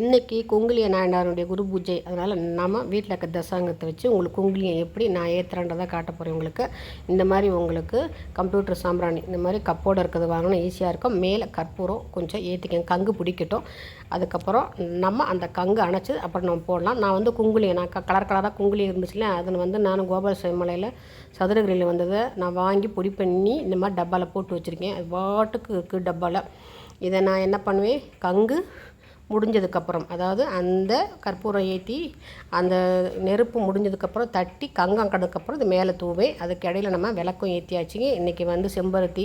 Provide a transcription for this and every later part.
இன்றைக்கி குங்குலிய நாயனாருடைய குரு பூஜை. அதனால் நம்ம வீட்டில் இருக்க தசாங்கத்தை வச்சு உங்களுக்கு குங்குலியம் எப்படி நான் ஏற்றுறேன்றதை காட்ட போகிறேன் உங்களுக்கு. இந்த மாதிரி உங்களுக்கு கம்ப்யூட்டர் சாம்பிராணி இந்த மாதிரி கப்போடு இருக்கிறது வாங்கணும் ஈஸியாக இருக்கும். மேலே கற்பூரம் கொஞ்சம் ஏற்றிக்கங்க கங்கு பிடிக்கட்டும். அதுக்கப்புறம் நம்ம அந்த கங்கு அணைச்சி அப்புறம் நம்ம போடலாம். நான் வந்து குங்குலியம் நான் கலர் கலராக குங்குலியம் இருந்துச்சுல அதில் வந்து நான் கோபால சிவமலையில் சதுரகிரியில் வந்ததை நான் வாங்கி பொடி பண்ணி இந்த மாதிரி டப்பாவில் போட்டு வச்சுருக்கேன். அது பாட்டுக்கு இருக்குது டப்பாவில் இதை நான் என்ன பண்ணுவேன்? கங்கு முடிஞ்சதுக்கப்புறம் அதாவது அந்த கற்பூரம் ஏற்றி அந்த நெருப்பு முடிஞ்சதுக்கப்புறம் தட்டி கங்கம் கடதுக்கப்புறம் இது மேலே தூவேன் அதுக்கு இடையில நம்ம விளக்கும் ஏற்றியாச்சுங்க இன்றைக்கி வந்து செம்பருத்தி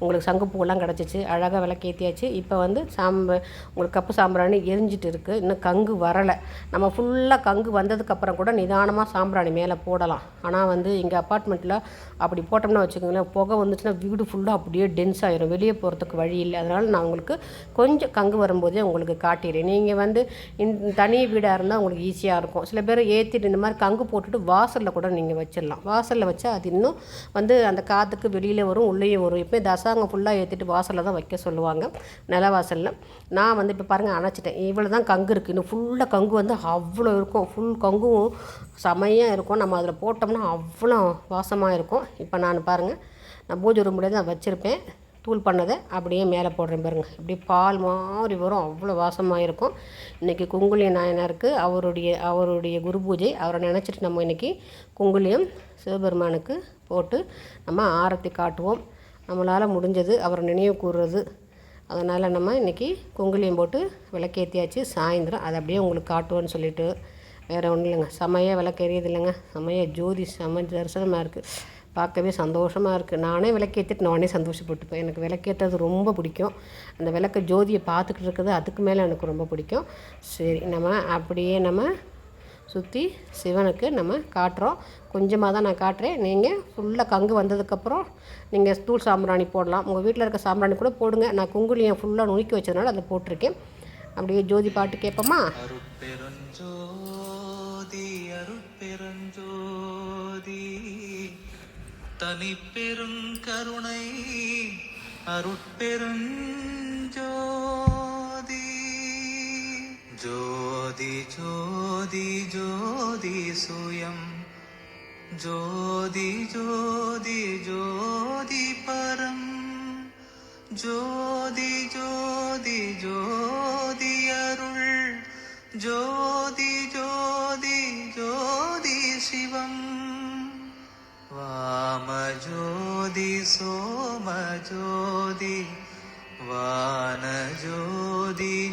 உங்களுக்கு சங்குப்பூவெல்லாம் கிடச்சிச்சு அழகாக விளக்கு ஏற்றியாச்சு இப்போ வந்து சாம்ப உங்களுக்கு கப்பு சாம்பிராணி எரிஞ்சிட்டு இருக்குது இன்னும் கங்கு வரலை. நம்ம ஃபுல்லாக கங்கு வந்ததுக்கப்புறம் கூட நிதானமாக சாம்பிராணி மேலே போடலாம். ஆனால் வந்து எங்கள் அப்பார்ட்மெண்ட்டில் அப்படி போட்டோம்னா வச்சுக்கோங்களேன் புகை வந்துச்சுன்னா வீடு ஃபுல்லாக அப்படியே டென்ஸ் ஆகிரும் வெளியே போகிறதுக்கு வழி இல்லை. அதனால் நான் உங்களுக்கு கொஞ்சம் கங்கு வரும்போதே உங்களுக்கு காட்டிடுறேன் நீங்கள் வந்து இன் தனி வீடாக இருந்தால் உங்களுக்கு ஈஸியாக இருக்கும். சில பேர் ஏற்றிட்டு இந்த மாதிரி கங்கு போட்டுட்டு வாசலில் கூட நீங்கள் வச்சிடலாம். வாசலில் வச்சா அது இன்னும் வந்து அந்த காற்றுக்கு வெளியில் வரும் உள்ளேயும் வரும். இப்போ தசாங்கம் ஃபுல்லாக ஏற்றிட்டு வாசலில் தான் வைக்க சொல்லுவாங்க நில வாசலில் நான் வந்து இப்போ பாருங்கள் அணைச்சிட்டேன். இவ்வளோ தான் கங்கு இருக்குது இன்னும் ஃபுல்லாக கங்கு வந்து அவ்வளோ இருக்கும். ஃபுல் கங்கும் செமையாக இருக்கும். நம்ம அதில் போட்டோம்னா அவ்வளோ வாசமாக இருக்கும். இப்போ நான் பாருங்கள் நான் பூஜை ரூம்லேயே தான் வச்சுருப்பேன். தூள் பண்ணதை அப்படியே மேலே போடுறேன் பாருங்கள் இப்படி பால் மாதிரி வரும். அவ்வளோ வாசமாக இருக்கும். இன்றைக்கி குங்குலிய நாயனாருக்கு அவருடைய அவருடைய குரு பூஜை. அவரை நினச்சிட்டு நம்ம இன்றைக்கி குங்குலியம் சிவபெருமானுக்கு போட்டு நம்ம ஆரத்தி காட்டுவோம். நம்மளால் முடிஞ்சது அவரை நினைவு கூறுறது அதனால் நம்ம இன்றைக்கி குங்குலியம் போட்டு விளக்கேற்றியாச்சு சாயந்தரம் அதை அப்படியே உங்களுக்கு காட்டுவோன்னு சொல்லிவிட்டு வேறு ஒன்றும் இல்லைங்க. செமையாக விளக்கு எரியுது இல்லைங்க. செமையாக ஜோதி செம தரிசனமாக இருக்குது பார்க்கவே சந்தோஷமாக இருக்குது நானே விளக்கேற்றிட்டு நானே சந்தோஷப்பட்டுப்பேன். எனக்கு விளக்கேற்றது ரொம்ப பிடிக்கும். அந்த விளக்க ஜோதியை பார்த்துக்கிட்டு இருக்கிறது அதுக்கு மேலே எனக்கு ரொம்ப பிடிக்கும். சரி நம்ம அப்படியே நம்ம சுற்றி சிவனுக்கு நம்ம காட்டுறோம். கொஞ்சமாக தான் நான் காட்டுறேன். நீங்கள் ஃபுல்லாக கங்கு வந்ததுக்கப்புறம் நீங்கள் தூள் சாம்பிராணி போடலாம். உங்கள் வீட்டில் இருக்க சாம்பிராணி கூட போடுங்க. நான் குங்குலியை ஃபுல்லாக நுணுக்கி வச்சதுனால அதை போட்டிருக்கேன். அப்படியே ஜோதி பாட்டு கேட்போமா? தனி பெரும் பெருங்கருணை அருட்பெருஞ்சோதி. ஜோதி ஜோதி ஜோதி சுயம். ஜோதி ஜோதி ஜோதி பரம். ஜோதி ஜோதி ஜோதி அருள். ஜோதி സോമജ്യോതി വാനജ്യോതി.